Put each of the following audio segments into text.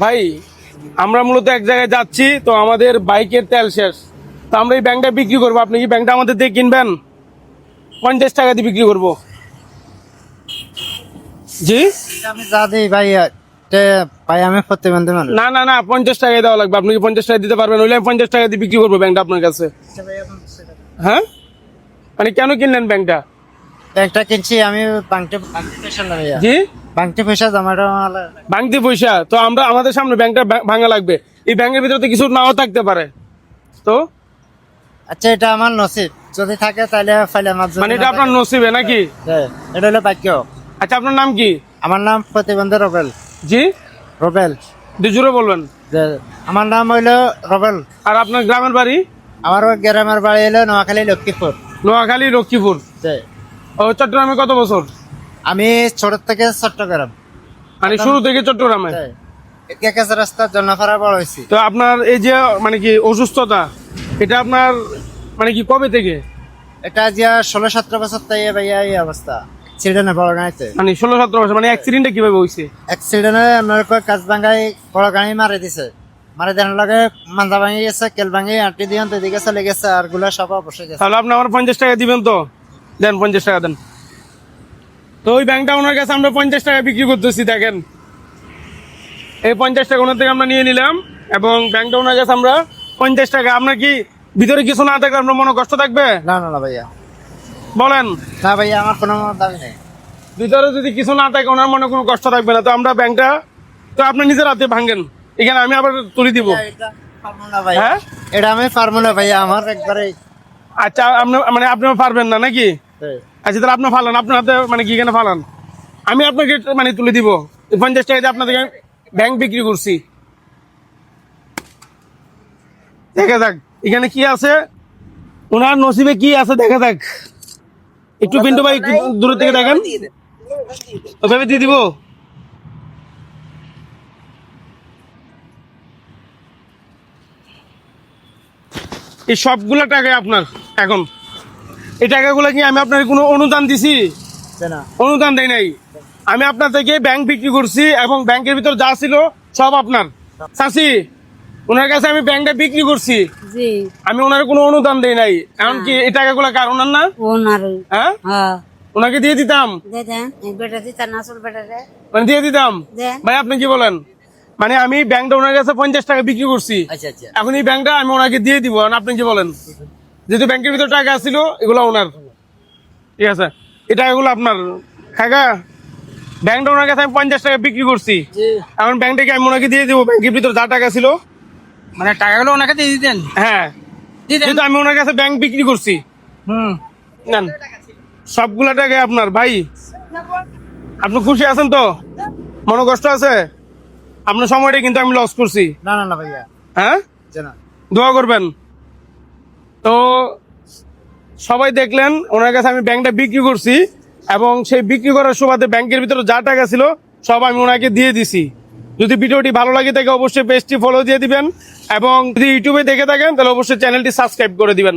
ভাই আমরা মূলত এক জায়গায় যাচ্ছি তো আমাদের বাইকের তেল শেষ। তো আমরা এই ব্যাংকটা বিক্রি করব। আপনি কি ব্যাংকটা আমাদের দিয়ে কিনবেন? পঞ্চাশ টাকা দিয়ে বিক্রি করব। জি? আমি যা দিই ভাই ভাই আমি প্রতিবন্ধী মানুষ। না না না পঞ্চাশ টাকায় দেওয়া লাগবে। আপনি কি পঞ্চাশ টাকা দিতে পারবেন? ওইলে আমি পঞ্চাশ টাকা দিয়ে বিক্রি করব ব্যাংকটা আপনার কাছে। হ্যাঁ? মানে কেন কিনলেন ব্যাংকটা? একটা কিনছি আমি ভাইয়া। জি? বাংটি পয়সা জমাটো ভাঙতে পয়সা? তো আমরা আমাদের সামনে ব্যাংকটা ভাঙা লাগবে। এই ব্যাংকের ভিতরে তো কিছু নাও থাকতে পারে। তো? আচ্ছা এটা আমার নসিব। যদি থাকে তাহলে ফাইলে আমার যদি মানে এটা আপনার নসিবে নাকি? হ্যাঁ, এটা হলো বাক্য আচ্ছা আপনার নাম কি? আমার নাম প্রতিবন্ধী রবেল। জি? রবেল। দুজুরে বলবেন। আমার নাম হইল রবেল। আর আপনার গ্রামের বাড়ি? আমার গ্রামের বাড়ি হলো নোয়াখালী লক্ষ্মীপুর। নোয়াখালী লক্ষ্মীপুর। ও চট্টগ্রামে কত বছর? আমি ছোট থেকে চট্টগ্রাম। মানে শুরু থেকে চট্টগ্রামে? কাছে রাস্তা জন্নাফারা বড় হয়েছি তো আপনার এই যে মানে কি অসুস্থতা এটা আপনার মানে কি কবে থেকে? এটা যে ষোলো সতেরো বছর ভাইয়া এই অবস্থা। অ্যাক্সিডেন্টে বড় গাড়িতে মানে ষোলো সতেরো বছর মানে অ্যাক্সিডেন্টটা কীভাবে হয়েছে অ্যাক্সিডেন্টে কয় কাজ ভাঙাই বড় গাড়ি মারে দিছে। মারে দেওয়ার লগে মান্দা ভাঙি গেছে কেল ভাঙি আটি দিয়ে দিকে চলে গেছে আরগুলা সব অবশ্যই গেছে। তাহলে আপনি আমার পঞ্চাশ টাকা দিবেন তো? দেন পঞ্চাশ টাকা দেন। তো ওই ব্যাংকটা ওনার কাছে আমরা পঞ্চাশ টাকা বিক্রি করতেছি দেখেন। এই পঞ্চাশ টাকা ওনার থেকে আমরা নিয়ে নিলাম এবং ব্যাংকটা ওনার কাছে আমরা পঞ্চাশ টাকা। আপনার কি ভিতরে কিছু না থাকলে আপনার মনে কষ্ট থাকবে? না না না ভাইয়া। বলেন। না ভাইয়া আমার কোনো দাবি নেই। ভিতরে যদি কিছু না থাকে ওনার মনে কোনো কষ্ট থাকবে না। তো আমরা ব্যাংকটা তো আপনি নিজের হাতে ভাঙেন। এখানে আমি আবার তুলে দিব। হ্যাঁ? এটা আমি পারব না ভাইয়া আমার একবারে আচ্ছা আপনি মানে আপনি পারবেন না নাকি? আচ্ছা তাহলে আপনি ফালান আপনার হাতে মানে কি এখানে ফালান? আমি আপনাকে মানে তুলে দিব। পঞ্চাশ টাকা দিয়ে আপনাদের ব্যাংক বিক্রি করছি। দেখা যাক এখানে কি আছে? ওনার নসিবে কি আছে দেখা যাক। একটু পিন্টু ভাই একটু দূরে থেকে দেখেন। ওভাবে দিয়ে দিব। এই সবগুলো টাকাই আপনার এখন। এই টাকাগুলো কি আমি আপনার কোনো অনুদান দিছি? অনুদান দেয় নাই। আমি আপনার থেকে ব্যাংক বিক্রি করছি এবং ব্যাংকের ভিতর যা ছিল সব আপনার। চাষি ওনার কাছে আমি ব্যাংকটা বিক্রি করছি। আমি ওনার কোনো অনুদান দেই নাই। এমনকি এই টাকাগুলো কার? ওনার না? হ্যাঁ? হ্যাঁ। ওনাকে দিয়ে দিতাম। মানে দিয়ে দিতাম। ভাই আপনি কি বলেন? মানে আমি ব্যাংকটা ওনার কাছে পঞ্চাশ টাকা বিক্রি করছি। আচ্ছা আচ্ছা। এখন এই ব্যাংকটা আমি ওনাকে দিয়ে দিব। আর আপনি কি বলেন? যেহেতু ব্যাংকের ভিতর টাকা ছিল এগুলো ওনার। ঠিক আছে? এই টাকাগুলো আপনার। কাকা ব্যাংকটা ওনার কাছে আমি পঞ্চাশ টাকা বিক্রি করছি। এখন ব্যাংকটাকে আমি ওনাকে দিয়ে দিব ব্যাংকের ভিতর যা টাকা ছিল। মানে টাকাগুলো ওনাকে দিয়ে দিতেন? হ্যাঁ। যেহেতু আমি ওনার কাছে ব্যাংক বিক্রি করছি। হুম। নেন। সবগুলা টাকা আপনার ভাই। আপনি খুশি আছেন তো? মনে কষ্ট আছে? আপনার সময়টা কিন্তু আমি লস করছি। না না না ভাইয়া। হ্যাঁ? দোয়া করবেন। তো সবাই দেখলেন ওনার কাছে আমি ব্যাংকটা বিক্রি করছি এবং সেই বিক্রি করার সুবাদে ব্যাংকের ভিতরে যা টাকা ছিল সব আমি ওনাকে দিয়ে দিছি। যদি ভিডিওটি ভালো লাগে থাকে অবশ্যই পেজটি ফলো দিয়ে দিবেন এবং যদি ইউটিউবে দেখে থাকেন তাহলে অবশ্যই চ্যানেলটি সাবস্ক্রাইব করে দিবেন।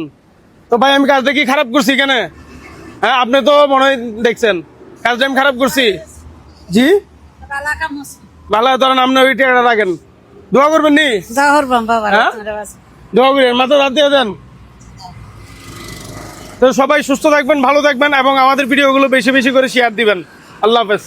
তো ভাই আমি কাজটা কি খারাপ করছি এখানে? হ্যাঁ আপনি তো মনে হয় দেখছেন। কাজটা আমি খারাপ করছি? জি? ভালো ধরেন আপনি ওই টাকাটা রাখেন। দোয়া করবেন নি? হ্যাঁ? দোয়া করেন মাথা রাত দিয়ে দেন। তো সবাই সুস্থ থাকবেন, ভালো থাকবেন এবং আমাদের ভিডিওগুলো বেশি বেশি করে শেয়ার দিবেন। আল্লাহ হাফেজ।